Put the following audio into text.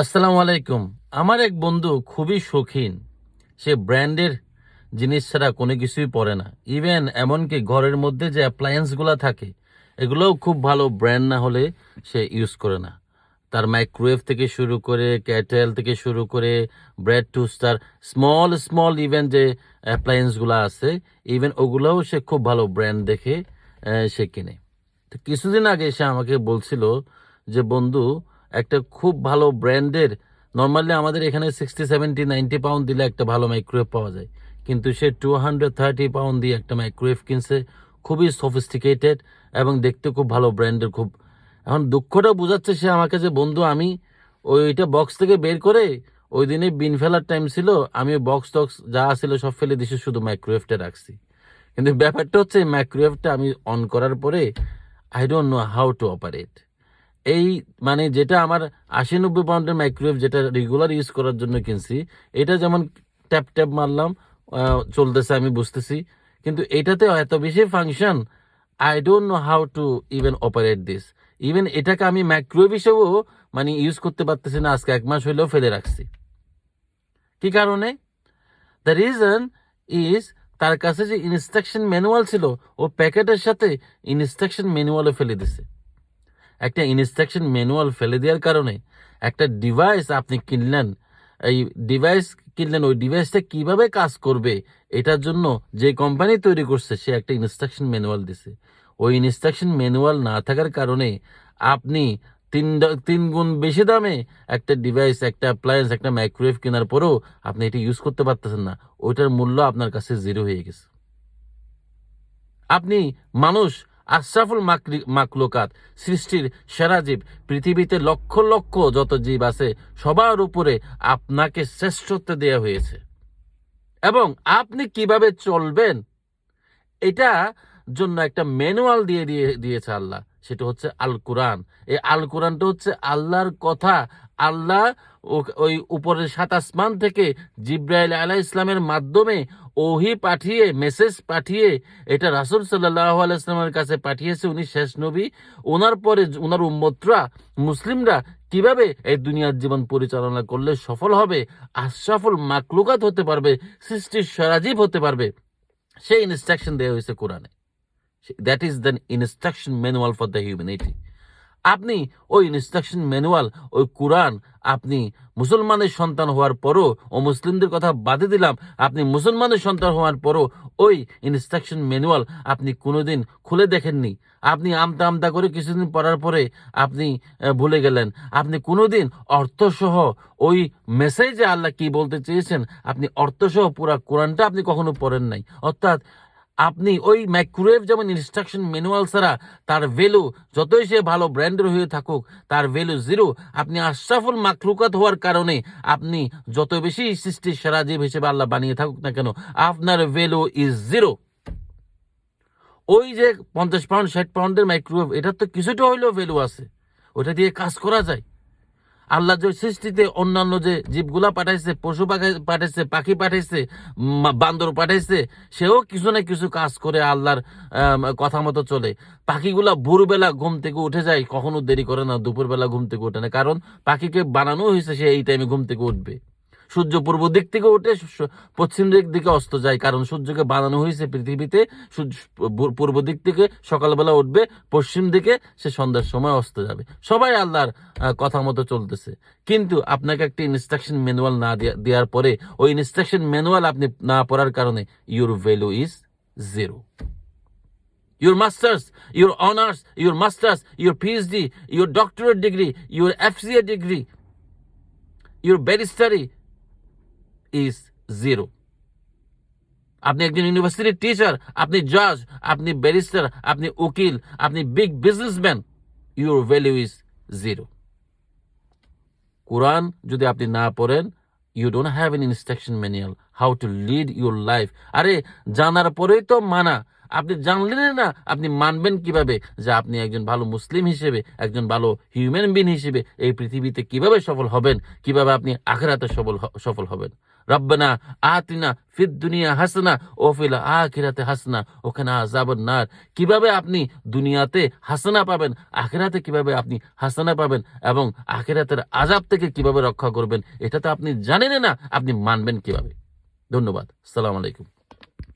আসসালামু আলাইকুম। আমার এক বন্ধু খুবই শৌখিন। সে ব্র্যান্ডের জিনিস ছাড়া কোনো কিছুই পরে না। ইভেন এমনকি ঘরের মধ্যে যে অ্যাপ্লায়েন্সগুলো থাকে, এগুলোও খুব ভালো ব্র্যান্ড না হলে সে ইউজ করে না। তার মাইক্রোওয়েভ থেকে শুরু করে ক্যাটেল থেকে শুরু করে bread toaster small small even যে অ্যাপ্লায়েন্সগুলো আছে ইভেন ওগুলোও সে খুব ভালো ব্র্যান্ড দেখে সে কেনে। তো কিছুদিন আগে সে আমাকে বলছিল যে, বন্ধু একটা খুব ভালো ব্র্যান্ডের, নর্মালি আমাদের এখানে সিক্সটি সেভেন্টি নাইনটি পাউন্ড দিলে একটা ভালো মাইক্রোওয়েভ পাওয়া যায়। কিন্তু সে টু হান্ড্রেড থার্টি পাউন্ড দিয়ে একটা মাইক্রোওয়েভ কিনছে, খুবই সফিস্টিকেটেড এবং দেখতে খুব ভালো ব্র্যান্ডের, খুব এখন দুঃখটা বোঝাচ্ছে সে আমাকে যে বন্ধু, আমি ওইটা বক্স থেকে বের করে ওই দিনে বিন ফেলার টাইম ছিল, আমি বক্স টক্স যা ছিল সব ফেলে দিছি শুধু মাইক্রোওয়েভটা রাখছি। কিন্তু ব্যাপারটা হচ্ছে মাইক্রোওয়েভটা আমি অন করার পরে I don't know how to operate এই মানে যেটা আমার আশি নব্বই পাউন্ডের মাইক্রোওয়েভ যেটা রেগুলার ইউজ করার জন্য কিনছি, এটা যেমন ট্যাপ ট্যাপ মারলাম চলতেছে আমি বুঝতেছি। কিন্তু এটাতে এত বেশি function I don't know how to even operate this even এটাকে আমি মাইক্রোওয়েভ হিসেবেও মানে ইউজ করতে পারতেছি না, আজকে এক মাস হইলেও ফেলে রাখছি। কি কারণে? দ্য রিজন ইজ তার কাছে যে ইনস্ট্রাকশন ম্যানুয়াল ছিল, ও প্যাকেটের সাথে ইনস্ট্রাকশন ম্যানুয়ালও ফেলে দিছে। একটা ইনস্ট্রাকশন ম্যানুয়াল ফেলে দেওয়ার কারণে একটা ডিভাইস আপনি কিনলেন, এই ডিভাইস কিনলেন, ওই ডিভাইসটা কীভাবে কাজ করবে, এটার জন্য যে কোম্পানি তৈরি করছে, সে একটা ইনস্ট্রাকশন ম্যানুয়াল দিছে। ওই ইনস্ট্রাকশন ম্যানুয়াল না থাকার কারণে আপনি তিন তিন গুণ বেশি দামে একটা ডিভাইস একটা অ্যাপ্লায়েন্স একটা মাইক্রোওয়েভ কেনার পরেও আপনি এটা ইউজ করতে পারতেছেন না। ওইটার মূল্য আপনার কাছে জিরো হয়ে গেছে। আপনি মানুষ আশরাফুল মাকরি- মাকলুকাত, সৃষ্টির সেরা জীব। পৃথিবীতে লক্ষ লক্ষ যত জীব আছে, সবার উপরে আপনাকে শ্রেষ্ঠত্ব দেওয়া হয়েছে। এবং আপনি কীভাবে চলবেন, এটা জন্য একটা ম্যানুয়াল দিয়ে দিয়ে দিয়েছে আল্লাহ। সেটা হচ্ছে আল কোরআন এই আল কোরআনটা হচ্ছে আল্লাহর কথা আল্লাহ ওই উপরের সাত আসমান থেকে জিব্রাইল আলাহ ইসলামের মাধ্যমে ওহি পাঠিয়ে মেসেজ পাঠিয়ে, এটা রাসুল সাল্লাহ আলাইসলামের কাছে পাঠিয়েছে, উনি শেষ নবী। ওনার পরে ওনার উম্মতরা, মুসলিমরা কীভাবে এই দুনিয়ার জীবন পরিচালনা করলে সফল হবে, আশরাফুল মাকলুকাত হতে পারবে, সৃষ্টির সরাজীব হতে পারবে, সেই ইনস্ট্রাকশন দেওয়া হয়েছে কোরআনে। That is the instruction manual for the humanity আপনি ওই ইনস্ট্রাকশন ম্যানুয়াল ওই কোরআন আপনি মুসলমানের সন্তান হওয়ার পরও, ও মুসলিমদের কথা বাদে দিলাম, আপনি মুসলমানের সন্তান হওয়ার পরও ওই ইনস্ট্রাকশন ম্যানুয়াল আপনি কোনোদিন খুলে দেখেননি। আপনি আমতা আমতা করে কিছুদিন পড়ার পরে আপনি ভুলে গেলেন। আপনি কোনোদিন অর্থসহ ওই মেসেজে আল্লাহ কি বলতে চেয়েছেন, আপনি অর্থসহ পুরা কোরআনটা আপনি কখনো পড়েন নাই। অর্থাৎ আপনি ওই মাইক্রোওয়েভ যেমন ইনস্ট্রাকশন ম্যানুয়াল ছাড়া তার ভ্যালু যতই সে ভালো ব্র্যান্ডের হয়ে থাকুক, তার ভ্যালু জিরো আপনি আশরাফুল মাকলুকাত হওয়ার কারণে আপনি যত বেশি সৃষ্টির সেরা জীব হিসেবে আল্লাহ বানিয়ে থাকুক না কেন, আপনার ভ্যালু ইজ জিরো ওই যে পঞ্চাশ পাউন্ড ষাট পাউন্ডের মাইক্রোওয়েভ এটার তো কিছুটা হইলেও ভ্যালু আছে। ওটা দিয়ে কাজ করা যায়। আল্লাহ যে সৃষ্টিতে অন্যান্য যে জীবগুলা পাঠাইছে, পশু পাখি পাঠাইছে পাখি পাঠাইছে বান্দর পাঠাইছে, সেও কিছু না কিছু কাজ করে আল্লাহর কথা মতো চলে। পাখিগুলা ভোরবেলা ঘুম থেকে উঠে যায়, কখনো দেরি করে না, দুপুরবেলা ঘুম থেকে উঠে না। কারণ পাখিকে বানানো হয়েছে, সে এই টাইমে ঘুম থেকে উঠবে। সূর্য পূর্ব দিক থেকে উঠে পশ্চিম দিক দিকে অস্ত যায়। কারণ সূর্যকে বানানো হয়েছে পৃথিবীতে সূর্য পূর্ব দিক থেকে সকালবেলা উঠবে পশ্চিম দিকে সে সন্ধ্যার সময় অস্ত যাবে। সবাই আল্লাহর কথা মতো চলতেছে। কিন্তু আপনাকে একটা ইনস্ট্রাকশন ম্যানুয়াল না দেওয়ার পরে ওই ইনস্ট্রাকশন ম্যানুয়াল আপনি না পড়ার কারণে your value is zero your masters, your honors, your masters, your PhD, your doctorate degree, your FCA degree, your barristery is zero. আপনি একজন ইউনিভার্সিটির টিচার আপনি জাজ আপনি ব্যারিস্টার আপনি উকিল, আপনি big businessman your value is zero কোরআন যদি আপনি না পড়েন you don't have an instruction manual how to lead your life আরে, জানার পরেই তো মানা আপনি জানলেন না, আপনি মানবেন কীভাবে যে আপনি একজন ভালো মুসলিম হিসেবে, একজন ভালো হিউম্যান বিন হিসেবে এই পৃথিবীতে কীভাবে সফল হবেন, কীভাবে আপনি আখেরাতে সফল সফল হবেন। রব্বানা আতিনা ফিদ দুনিয়া হাসনা, ও ফিল আখিরাতে হাসনা ওখানে আজাবন নার। কীভাবে আপনি দুনিয়াতে হাসনা পাবেন, আখিরাতে কীভাবে আপনি হাসনা পাবেন এবং আখিরাতের আজাব থেকে কীভাবে রক্ষা করবেন, এটা তো আপনি জানেন না, আপনি মানবেন কীভাবে। ধন্যবাদ। সালাম আলাইকুম।